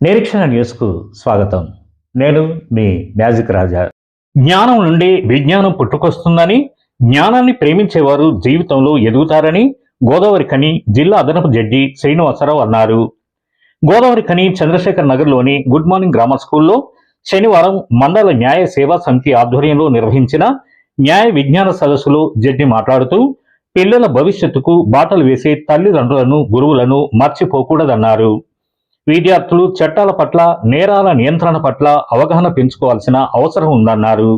నిరీక్షణ న్యూస్కు స్వాగతం. నేను మీ మ్యాజిక్ రాజా. జ్ఞానం నుండి విజ్ఞానం పుట్టుకొస్తుందని జ్ఞానాన్ని ప్రేమించేవారు జీవితంలో ఎదుగుతారని గోదావరి కని జిల్లా అదనపు జడ్జి శ్రీనివాసరావు అన్నారు. గోదావరి కని చంద్రశేఖర్ నగర్లోని గుడ్ మార్నింగ్ గ్రామర్ స్కూల్లో శనివారం మండల న్యాయ సేవా సమితి ఆధ్వర్యంలో నిర్వహించిన న్యాయ విజ్ఞాన సదస్సులో జడ్జి మాట్లాడుతూ పిల్లల భవిష్యత్తుకు బాటలు వేసే తల్లిదండ్రులను గురువులను మర్చిపోకూడదన్నారు. విద్యార్థులు చట్టాల పట్ల నేరాల నియంత్రణ పట్ల అవగాహన పెంచుకోవాల్సిన అవసరం ఉందన్నారు.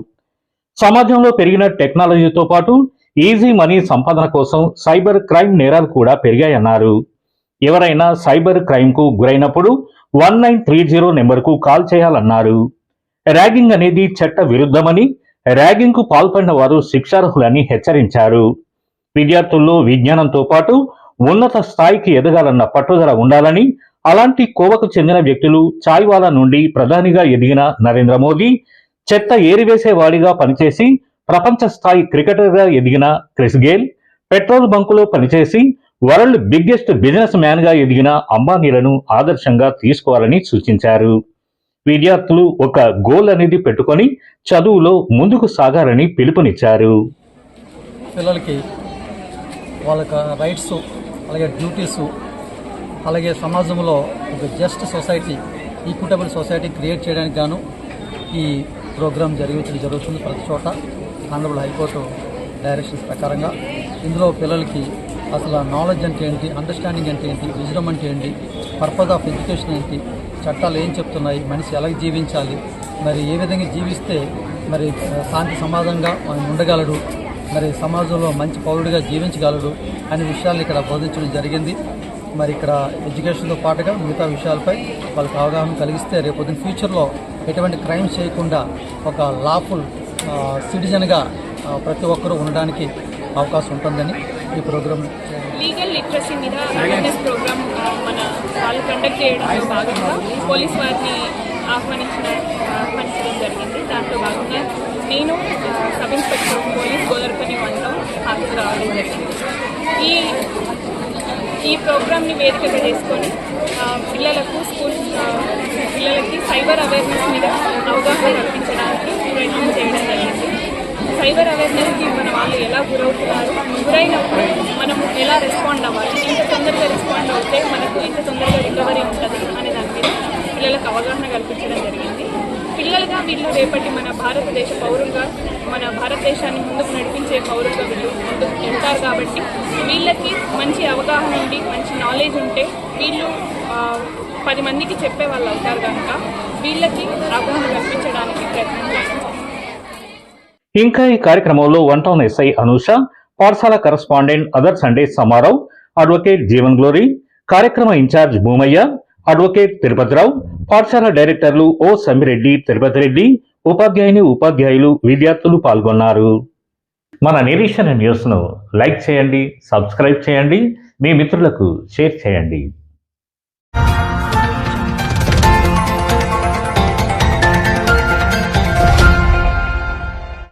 సమాజంలో పెరిగిన టెక్నాలజీతో పాటు ఈజీ మనీ సంపాదన కోసం సైబర్ క్రైమ్ నేరాలు కూడా పెరిగాయన్నారు. ఎవరైనా సైబర్ క్రైమ్కు గురైనప్పుడు వన్ నైన్ త్రీ జీరో నెంబర్కు కాల్ చేయాలన్నారు. ర్యాగింగ్ అనేది చట్ట విరుద్ధమని ర్యాగింగ్కు పాల్పడిన వారు శిక్షార్హులని హెచ్చరించారు. విద్యార్థుల్లో విజ్ఞానంతో పాటు ఉన్నత స్థాయికి ఎదగాలన్న పట్టుదల ఉండాలని అలాంటి కోవకు చెందిన వ్యక్తులు చాయ్వాలా నుండి ప్రధానిగా ఎదిగిన నరేంద్ర మోదీ చెత్త ఏరివేసేవాడిగా పనిచేసి ప్రపంచ స్థాయి క్రికెటర్గా ఎదిగిన క్రిస్ గేల్ పెట్రోల్ బంకులో పనిచేసి వరల్డ్ బిగ్గెస్ట్ బిజినెస్ మ్యాన్గా ఎదిగిన అంబానీలను ఆదర్శంగా తీసుకోవాలని సూచించారు. విద్యార్థులు ఒక గోల్ అనేది పెట్టుకొని చదువులో ముందుకు సాగాలని పిలుపునిచ్చారు. పిల్లలకి వాళ్ళ రైట్స్ అలాగే డ్యూటీస్ అలాగే సమాజంలో ఒక just society equitable society create చేయడానికి గాను ఈ ప్రోగ్రాం జరుగుతుంది జరుగుతుంది ప్రతి చోట. ఆంధ్రప్రదేశ్ హైకోర్టు డైరెక్షన్స్ ప్రకారంగా. ఇందులో పిల్లలకి అసలు నాలెడ్జ్ అంటే ఏంటి అండర్స్టాండింగ్ అంటే ఏంటి విజడం అంటే ఏంటి పర్పస్ ఆఫ్ ఎడ్యుకేషన్ ఏంటి చట్టాలు ఏం చెప్తున్నాయి మనిషి ఎలా జీవించాలి మరి ఏ విధంగా జీవిస్తే మరి శాంతి సమాజంగా ఉండగలడు మరి సమాజంలో మంచి పౌరుడిగా జీవించగలడు అనే విషయాలు ఇక్కడ బోధించడం జరిగింది. మరి ఇక్కడ ఎడ్యుకేషన్తో పాటుగా మిగతా విషయాలపై వాళ్ళకి అవగాహన కలిగిస్తే రేపొద్దున ఫ్యూచర్లో ఎటువంటి క్రైమ్స్ చేయకుండా ఒక లాఫుల్ సిటిజన్గా ప్రతి ఒక్కరూ ఉండడానికి అవకాశం ఉంటుందని ఈ ప్రోగ్రామ్ లీగల్ లిటరసీ మీద అవేర్నెస్ ప్రోగ్రామ్ మన వాళ్ళు కండక్ట్ చేయడంలో భాగంగా పోలీస్ వారిని ఆహ్వానించిన ఆహ్వానించడం జరిగింది దాంట్లో భాగంగా నేను ఆ, సబ్ ఇన్స్పెక్టర్ ఆఫ్ పోలీస్ గోదర్పని వన్లో హాజరు రావడం జరిగింది ఈ ఈ ప్రోగ్రామ్ని వేదికగా చేసుకొని పిల్లలకు స్కూల్ పిల్లలకి సైబర్ అవేర్నెస్ మీద అవగాహన కల్పించడానికి ప్రయత్నం చేయడం జరిగింది. సైబర్ అవేర్నెస్కి మన వాళ్ళు ఎలా గురవుతున్నారు? గురైనప్పుడు మనం ఎలా రెస్పాండ్ అవ్వాలి? ఎంత తొందరగా రెస్పాండ్ అవుతే మనకు ఎంత తొందరగా రికవరీ ఉంటుంది అనే దాని మీద పిల్లలకు అవగాహన కల్పించడం జరిగింది. పిల్లలుగా వీళ్ళు రేపటి మన భారతదేశ పౌరులుగా మన భారతదేశాన్ని ముందుకు నడిపించే పౌరులుగా వీళ్ళు ముందుకు వెళ్తారు కాబట్టి వీళ్ళకి మంచి అవగాహన ఉండి మంచి నాలెడ్జ్ ఉంటే వీళ్ళు పది మందికి చెప్పే వాళ్ళు అవుతారు కనుక వీళ్ళకి అవగాహన కల్పించడానికి ప్రయత్నం చేస్తాం. ఇంకా ఈ కార్యక్రమంలో వన్ టౌన్ ఎస్ఐ అనూష పాఠశాల కరస్పాండెంట్ అదర్ సండే సమారావు అడ్వకేట్ జీవన్ గ్లోరీ కార్యక్రమ in charge Bhumayya advocate Tirupathi Rao పాఠశాల డైరెక్టర్లు ఓ సమ్మిరెడ్డి తిరుపతి రెడ్డి ఉపాధ్యాయుని ఉపాధ్యాయులు విద్యార్థులు పాల్గొన్నారు. మన నిరీక్షణ న్యూస్ను లైక్ చేయండి సబ్స్క్రైబ్ చేయండి మీ మిత్రులకు షేర్ చేయండి.